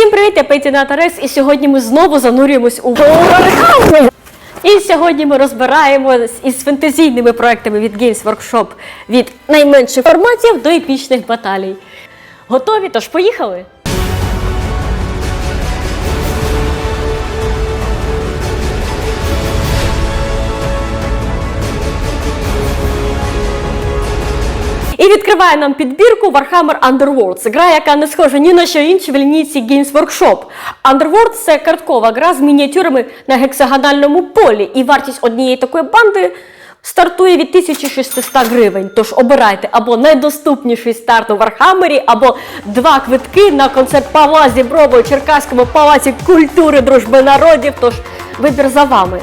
Всім привіт, я Петіна Тарес, і сьогодні ми знову занурюємось у. І сьогодні ми розбираємось із фентезійними проектами від Games Workshop від найменших форматів до епічних баталій. Готові? Тож поїхали! І відкриває нам підбірку Warhammer Underworlds. Гра, яка не схожа ні на що інше в лінійці Games Workshop. Underworlds – це карткова гра з мініатюрами на гексагональному полі. І вартість однієї такої банди стартує від 1600 гривень. Тож обирайте або найдоступніший старт у Вархаммері, або два квитки на концерт Павла Зіброва у Черкаському палаці культури дружби народів. Тож вибір за вами.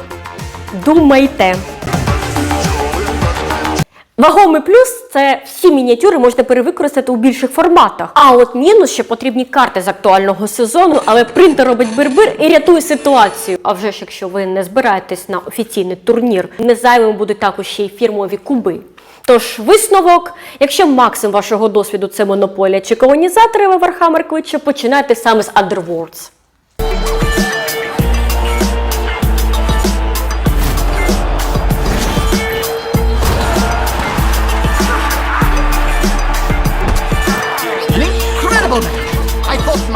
Думайте. Вагомий плюс це всі мініатюри можна перевикористати у більших форматах. А от мінус, що потрібні карти з актуального сезону, але принтер робить бир-бир і рятує ситуацію. А вже ж якщо ви не збираєтесь на офіційний турнір, не зайвим будуть також ще й фірмові куби. Тож висновок, якщо максимум вашого досвіду це монополія чи колонізатори, ви Warhammer кличе, починайте саме з Underworlds.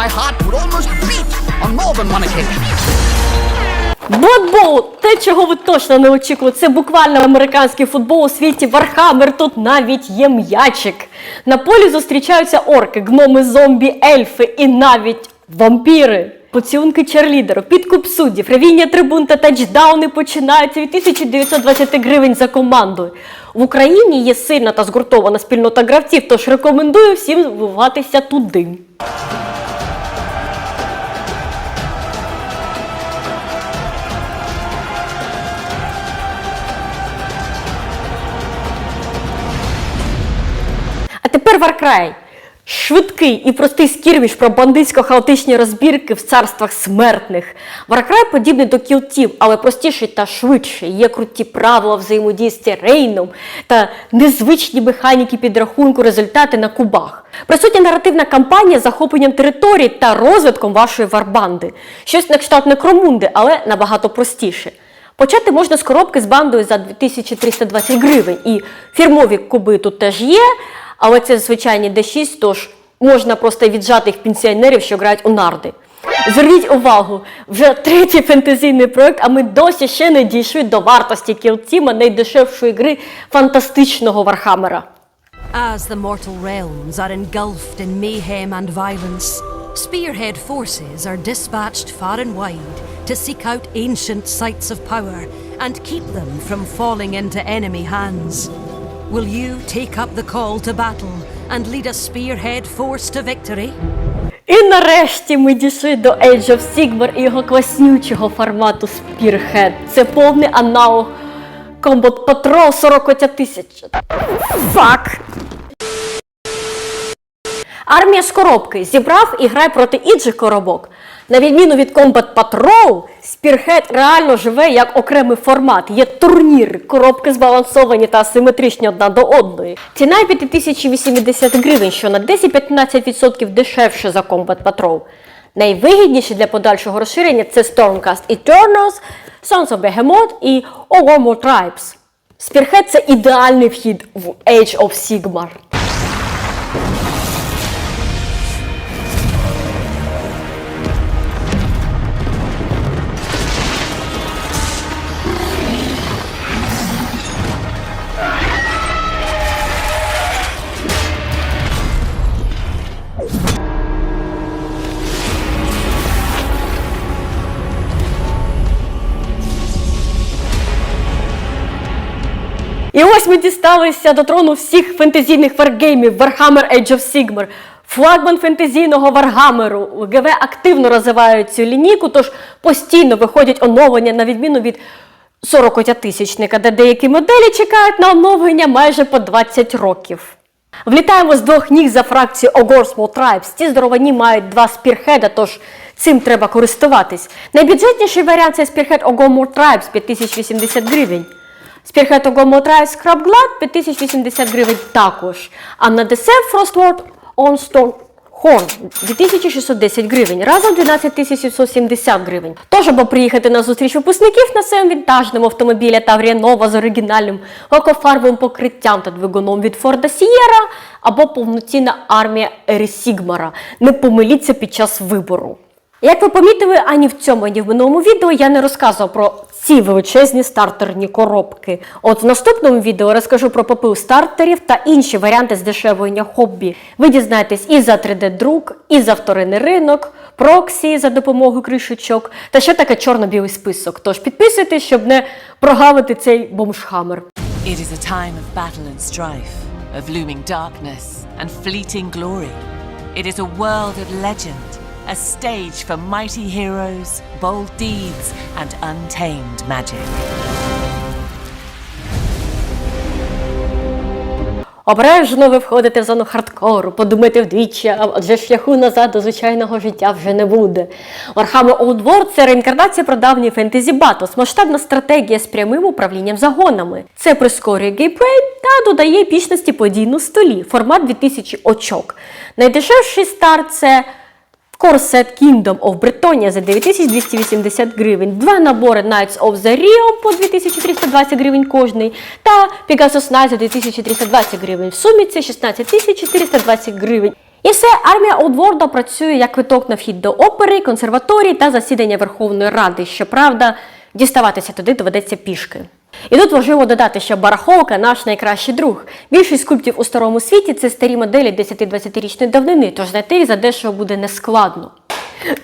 My heart would almost beat on more than one occasion. Бладбол те, чого ви точно не очікували, це буквально американський футбол у світі Вархаммер. Тут навіть є м'ячик. На полі зустрічаються орки, гноми, зомбі, ельфи і навіть вампіри. Поцілунки черлідерів, підкуп суддів, ревіння трибун та тачдауни починаються від 1920 гривень за командою. В Україні є сильна та згуртована спільнота гравців, тож рекомендую всім вливатися туди. Тепер Варкрай. Швидкий і простий скірміш про бандитсько-хаотичні розбірки в царствах смертних. Варкрай подібний до кілтів, але простіший та швидший. Є круті правила взаємодії з Рейном та незвичні механіки підрахунку результати на кубах. Присутня наративна кампанія з захопленням територій та розвитком вашої варбанди. Щось на кшталт некромунди, але набагато простіше. Почати можна з коробки з бандою за 2320 гривень. І фірмові куби тут теж є, але це звичайні D6, тож можна просто віджати їх пенсіонерів, що грають у нарди. Зверніть увагу, вже третій фентезійний проект, а ми досі ще не дійшли до вартості кілтіма найдешевшої гри фантастичного Вархаммера. As the mortal realms are engulfed in mayhem and violence, spearhead forces are dispatched far and wide to seek out ancient sites of power and keep them from falling into enemy hands. Will you take up the call to battle and lead a spearhead force to victory? І нарешті ми дійшли до Age of Sigmar і його класнючого формату Spearhead. Це повний аналог Combat Patrol 41 тисяч. Фак! Армія з коробки зібрав і грає проти інших коробок. На відміну від Combat Patrol, Spearhead реально живе як окремий формат. Є турнір, коробки збалансовані та асиметричні одна до одної. Ціна 5080 гривень, що на 10-15% дешевше за Combat Patrol. Найвигідніші для подальшого розширення це Stormcast Eternals, Sons of Behemoth і Ogormore Tribes. Spearhead – це ідеальний вхід в Age of Sigmar. І ось ми дісталися до трону всіх фентезійних варгеймів Warhammer Age of Sigmar. Флагман фентезійного Варгамеру. ГВ активно розвивають цю лінійку, тож постійно виходять оновлення на відміну від 41 тисячника, де деякі моделі чекають на оновлення майже по 20 років. Влітаємо з двох ніг за фракцію Ogor Small Tribes. Ці здоровані мають два спірхеда, тож цим треба користуватись. Найбюджетніший варіант це спірхед Ogor Tribes 5080 гривень. Tribes Crab 5080 гривень також. А на десерт Frostward On Хорн 2610 гривень, разом 12770 гривень. Тож, або приїхати на зустріч випускників на своєму вінтажному автомобілі Таврія Нова з оригінальним лакофарбовим покриттям та двигуном від Форда Сієра, або повноцінна армія Ересігмара. Не помиліться під час вибору. Як ви помітили, ані в цьому, ані в минулому відео я не розказував про ці величезні стартерні коробки. От в наступному відео розкажу про попил стартерів та інші варіанти здешевлення хобі. Ви дізнаєтесь і за 3D-друк, і за вторинний ринок, проксі за допомогою кришечок, та що таке чорно-білий список. Тож підписуйтесь, щоб не прогавити цей бомжхамер. It is a time of battle and strife, of looming darkness and fleeting glory. It is a world of legend, a stage for mighty heroes, bold deeds, and untamed magic. Обережно ви входите в зону хардкору, подумайте вдвічі, адже шляху назад до звичайного життя вже не буде. Warhammer Old це реінкарнація прадавньої фентезі Батос, масштабна стратегія з прямим управлінням загонами. Це прискорює геймплей та додає епічності подій на столі. Формат 2000 очок. Найдешевший старт це Corset Kingdom of Бритонія за 9280 гривень, два набори Knights of the Rio по 2320 гривень кожний та Pegasus Knight за 2320 гривень. В сумі це 16420 гривень. І все, армія Олдворда працює як квиток на вхід до опери, консерваторії та засідання Верховної Ради. Щоправда, діставатися туди доведеться пішки. І тут важливо додати, що барахолка наш найкращий друг. Більшість скульптів у старому світі це старі моделі 10-20-річної давнини, тож знайти їх задешево буде нескладно.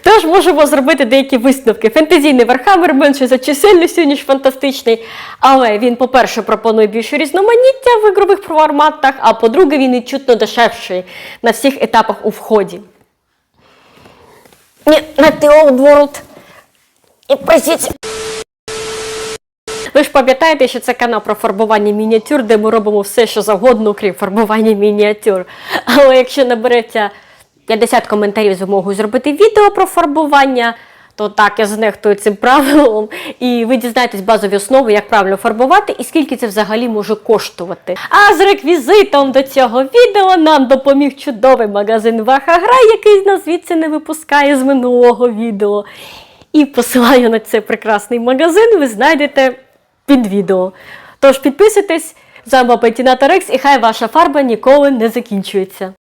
Тож можемо зробити деякі висновки. Фентезійний Вархаммер менше за чисельністю, ніж фантастичний, але він, по-перше, пропонує більше різноманіття в ігрових форматах, а по-друге, він відчутно дешевший на всіх етапах у вході. Ні, на The Old World. І просіть. Ви ж пам'ятаєте, що це канал про фарбування мініатюр, де ми робимо все, що завгодно, окрім фарбування мініатюр. Але якщо набереться 50 коментарів з вимогою зробити відео про фарбування, то так, я знехтую цим правилом, і ви дізнаєтесь базові основи, як правильно фарбувати і скільки це взагалі може коштувати. А з реквізитом до цього відео нам допоміг чудовий магазин Вахагра, який нас звідси не випускає з минулого відео. І посилання на цей прекрасний магазин ви знайдете під відео. Тож підписуйтесь, з вами Пентіната Рекс, і хай ваша фарба ніколи не закінчується.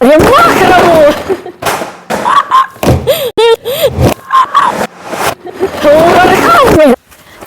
Вимахрану! Вархаммер!